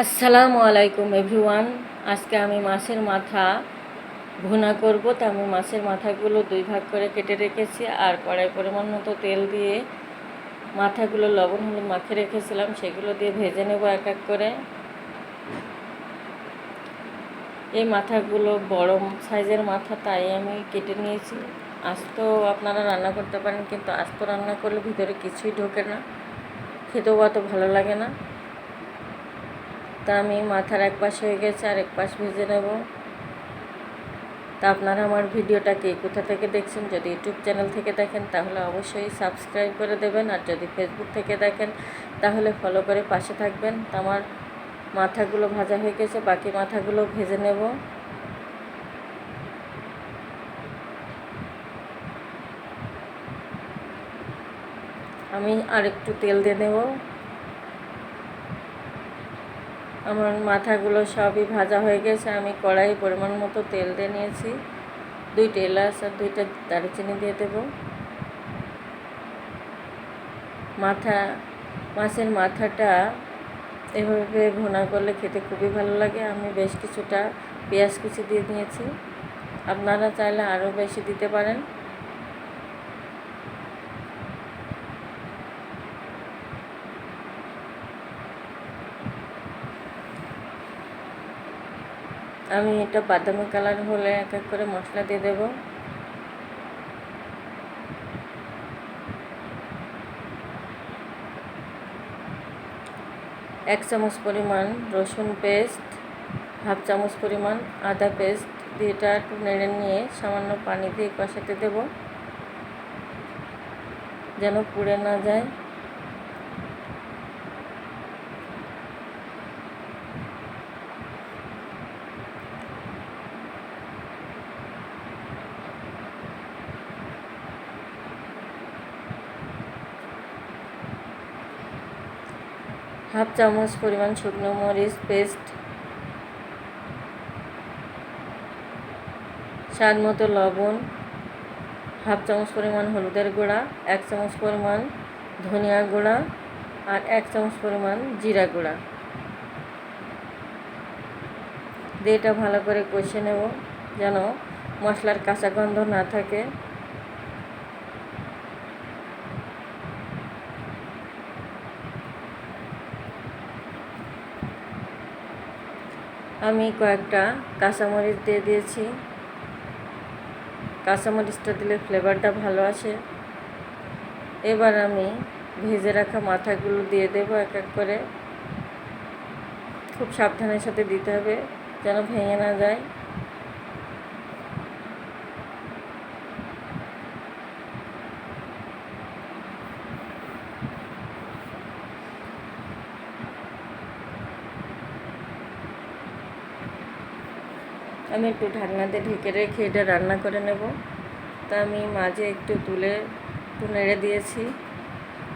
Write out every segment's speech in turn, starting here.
আসসালামু আলাইকুম এভরিওয়ান। আজকে আমি মাছের মাথা ভুনা করব। তা আমি মাছের মাথাগুলো দুই ভাগ করে কেটে রেখেছি আর কড়াই পরিমাণ মতো তেল দিয়ে মাথাগুলো লবণ হলুদ মাখিয়ে রেখেছিলাম। সেগুলো দিয়ে ভেজে নেব এক এক করে। এই মাথাগুলো বড় সাইজের মাথা, তাই আমি কেটে নিয়েছি। আস্ত আপনারা রান্না করতে পারেন, কিন্তু আস্ত রান্না করলে ভিতরে কিছুই ঢোকে না। খেতেও অত ভালো লাগে না। তা আমি মাথার এক পাশ হয়ে গেছে আর এক পাশ ভেজে নেব। তা আপনারা আমার ভিডিওটাকে কোথা থেকে দেখছেন, যদি ইউটিউব চ্যানেল থেকে দেখেন, তাহলে অবশ্যই সাবস্ক্রাইব করে দেবেন। আর যদি ফেসবুক থেকে দেখেন, তাহলে ফলো করে পাশে থাকবেন। তা আমার মাথাগুলো ভাজা হয়ে গেছে, বাকি মাথাগুলো ভেজে নেব। আমি আর একটু তেল দিয়ে নেব। আমার মাথাগুলো সবই ভাজা হয়ে গেছে। আমি কড়াই পরিমাণ মতো তেল দিয়ে নিয়েছি। দুইটা এলাচ আর দুইটা দারুচিনি দিয়ে দেব। মাথা, মাছের মাথাটা এভাবে ভুনা করলে খেতে খুবই ভালো লাগে। আমি বেশ কিছুটা পেঁয়াজ কুচি দিয়ে নিয়েছি। আপনারা চাইলে আরও বেশি দিতে পারেন। আমি এটা বাদামি কালার হলে এক এক করে মশলা দিয়ে দেব। এক চামচ পরিমাণ রসুন পেস্ট, হাফ চামচ পরিমাণ আদা পেস্ট দিয়ে এটা একটু নেড়ে নিয়ে সামান্য পানি দিয়ে কষাতে দেব। যেন পুড়ে না যায়। হাফ চামচ পরিমাণ শুকনো মরিচ পেস্ট, স্বাদ মতো লবণ, হাফ চামচ পরিমাণ হলুদের গুঁড়া, এক চামচ পরিমাণ ধনিয়া গুঁড়া আর এক চামচ পরিমাণ জিরা গুঁড়া। দিয়ে এটা ভালো করে কষে নেব যেন মশলার কাঁচা গন্ধ না থাকে। আমি কয়েকটা কাঁচামরিচ দিয়ে দিয়েছি। কাঁচামরিচটা দিলে ফ্লেভারটা ভালো আসে। এবার আমি ভেজে রাখা মাথাগুলো দিয়ে দেব এক এক করে। খুব সাবধানের সাথে দিতে হবে যেন ভেঙে না যায়। আমি একটু ঢাকনাতে ঢেকে রেখে এটা রান্না করে নেব। তা আমি মাঝে একটু তুলে একটু নেড়ে দিয়েছি।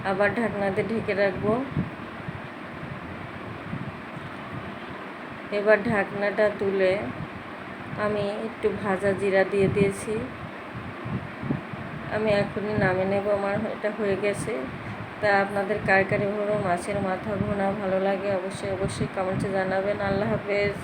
আবার ঢাকনাতে ঢেকে রাখব। এবার ঢাকনাটা তুলে আমি একটু ভাজা জিরা দিয়ে দিয়েছি। আমি এখনই নামে নেব, আমার এটা হয়ে গেছে। তা আপনাদের কার কারিভাবে মাছের মাথা ভোনা ভালো লাগে অবশ্যই অবশ্যই কমেন্টে জানাবেন। আল্লাহ হাফেজ।